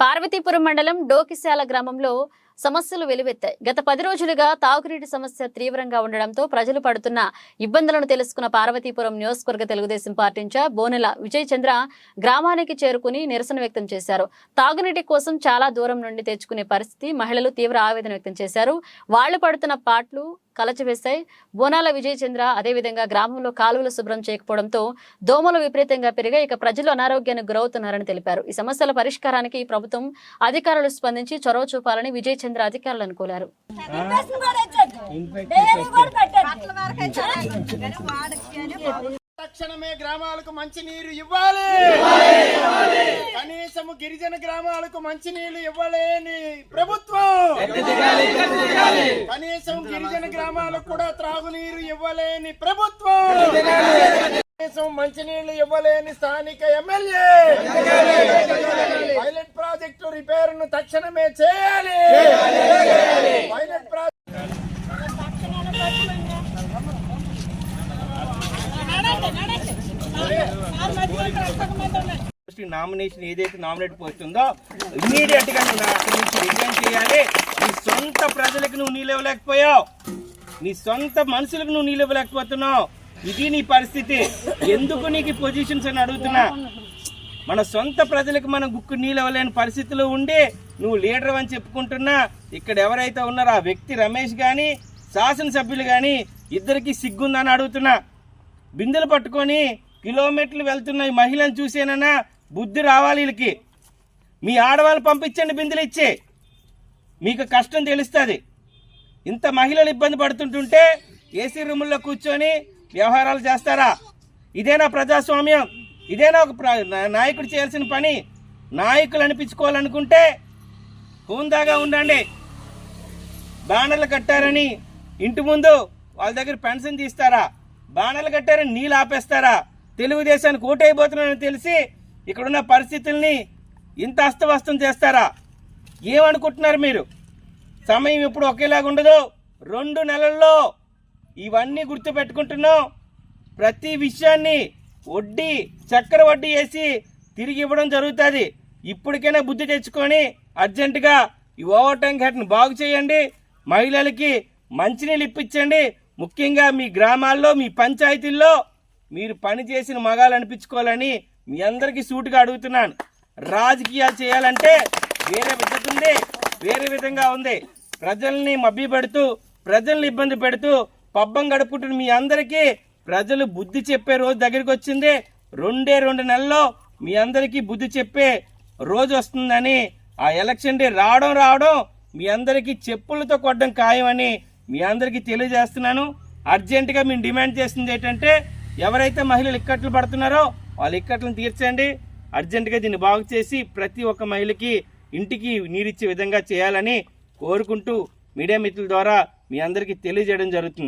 పార్వతీపురం మండలం డోకిశాల గ్రామంలో సమస్యలు వెలువెత్తాయి. గత పది రోజులుగా తాగునీటి సమస్య తీవ్రంగా ఉండడంతో ప్రజలు పడుతున్న ఇబ్బందులను తెలుసుకున్న పార్వతీపురం నియోజకవర్గ తెలుగుదేశం పార్టీ బోనెల విజయ్ చంద్ర గ్రామానికి చేరుకుని నిరసన వ్యక్తం చేశారు. తాగునీటి కోసం చాలా దూరం నుండి తెచ్చుకునే పరిస్థితి మహిళలు తీవ్ర ఆవేదన వ్యక్తం చేశారు. వాళ్ళు పడుతున్న పాట్లు కలచివేశాయి. బోనాల విజయ్ చంద్ర అదేవిధంగా గ్రామంలో కాలువలు శుభ్రం చేయకపోవడంతో దోమలు విపరీతంగా పెరిగాయి. ఇక ప్రజలు అనారోగ్యానికి గురవుతున్నారని తెలిపారు. ఈ సమస్యల పరిష్కారానికి ప్రభుత్వం అధికారులు స్పందించి చొరవ చూపాలని విజయ్ రామచంద్ర అధికారులను కోరారు తక్షణమే గ్రామాలకు మంచినీరు ఇవ్వాలి. కనీసము గిరిజన గ్రామాలకు మంచినీళ్ళు ఇవ్వలేని ప్రభుత్వం. కనీసం గిరిజన గ్రామాలకు కూడా త్రాగునీరు ఇవ్వలేని ప్రభుత్వం. కనీసం మంచినీళ్ళు ఇవ్వలేని స్థానిక ఎమ్మెల్యే. పైలట్ ప్రాజెక్టు రిపేర్ను తక్షణమే చేయాలి. పైలట్ ప్రాజెక్ట్ నామినేషన్ ఏదైతే నామినేట్ పోస్ట్ ఉందో ఇమీడియట్గా నువ్వు అక్కడి నుంచి రిజైన్ చేయాలి. నీ సొంత ప్రజలకు నువ్వు నీళ్ళు ఇవ్వలేకపోయావు. నీ సొంత మనుషులకు నువ్వు నీళ్ళు ఇవ్వలేకపోతున్నావు. ఇది నీ పరిస్థితి. ఎందుకు నీకు పొజిషన్స్ అని అడుగుతున్నా? మన సొంత ప్రజలకు మన గుక్కు నీళ్ళవలేని పరిస్థితిలో ఉండి నువ్వు లీడర్ అని చెప్పుకుంటున్నా ఇక్కడ ఎవరైతే ఉన్నారో ఆ వ్యక్తి రమేష్ కానీ శాసనసభ్యులు కానీ ఇద్దరికి సిగ్గుందని అడుగుతున్నా. బిందెలు పట్టుకొని కిలోమీటర్లు వెళ్తున్న ఈ మహిళను చూసేనన్నా బుద్ధి రావాలి వీళ్ళకి. మీ ఆడవాళ్ళు పంపించండి బిందెలు ఇచ్చి. మీకు కష్టం తెలుస్తుంది. ఇంత మహిళలు ఇబ్బంది పడుతుంటుంటే ఏసీ రూముల్లో కూర్చొని వ్యవహారాలు చేస్తారా? ఇదేనా ప్రజాస్వామ్యం? ఇదేనా ఒక ప్ర- నాయకుడు చేయాల్సిన పని? నాయకులు అనిపించుకోవాలనుకుంటే హూందాగా ఉండండి. బ్యానర్లు కట్టారని ఇంటి ముందు వాళ్ళ దగ్గర పెన్షన్ తీస్తారా? బ్యానర్లు కట్టారని నీళ్ళు ఆపేస్తారా? తెలుగుదేశానికి ఓటైపోతున్నారని తెలిసి ఇక్కడున్న పరిస్థితుల్ని ఇంత అస్తవ్యస్తం చేస్తారా? ఏమనుకుంటున్నారు మీరు? సమయం ఇప్పుడు ఒకేలాగా ఉండదు రెండు నెలల్లో ఇవన్నీ గుర్తుపెట్టుకుంటున్నాం. ప్రతి విషయాన్ని వడ్డీ చక్కెర వడ్డీ వేసి తిరిగి ఇవ్వడం జరుగుతుంది. ఇప్పటికైనా బుద్ధి తెచ్చుకొని అర్జెంటుగా ఈ ఓవర్ టైం ఘటన బాగు చేయండి. మహిళలకి మంచినీళ్ళు ఇప్పించండి. ముఖ్యంగా మీ గ్రామాల్లో మీ పంచాయతీల్లో మీరు పని చేసిన మగాలు అనిపించుకోవాలని మీ అందరికీ సూటుగా అడుగుతున్నాను. రాజకీయాలు చేయాలంటే వేరే పద్ధతి ఉంది వేరే విధంగా ఉంది. ప్రజల్ని మభ్య పెడుతూ ప్రజల్ని ఇబ్బంది పెడుతూ పబ్బం గడుపుకుంటున్న మీ అందరికీ ప్రజలు బుద్ధి చెప్పే రోజు దగ్గరికి వచ్చింది. రెండే రెండు నెలల్లో మీ అందరికీ బుద్ధి చెప్పే రోజు వస్తుందని ఆ ఎలక్షన్ డే రావడం రావడం మీ అందరికీ చెప్పులతో కొట్టడం ఖాయమని మీ అందరికీ తెలియజేస్తున్నాను. అర్జెంటుగా మేము డిమాండ్ చేసింది ఏంటంటే ఎవరైతే మహిళలు ఇక్కట్లు పడుతున్నారో వాళ్ళ ఇక్కట్లను తీర్చండి. అర్జెంటుగా దీన్ని బాగు చేసి ప్రతి ఒక్క మహిళకి ఇంటికి నీరిచ్చే విధంగా చేయాలని కోరుకుంటూ మీడియా మిత్రుల ద్వారా మీ అందరికీ తెలియజేయడం జరుగుతుంది.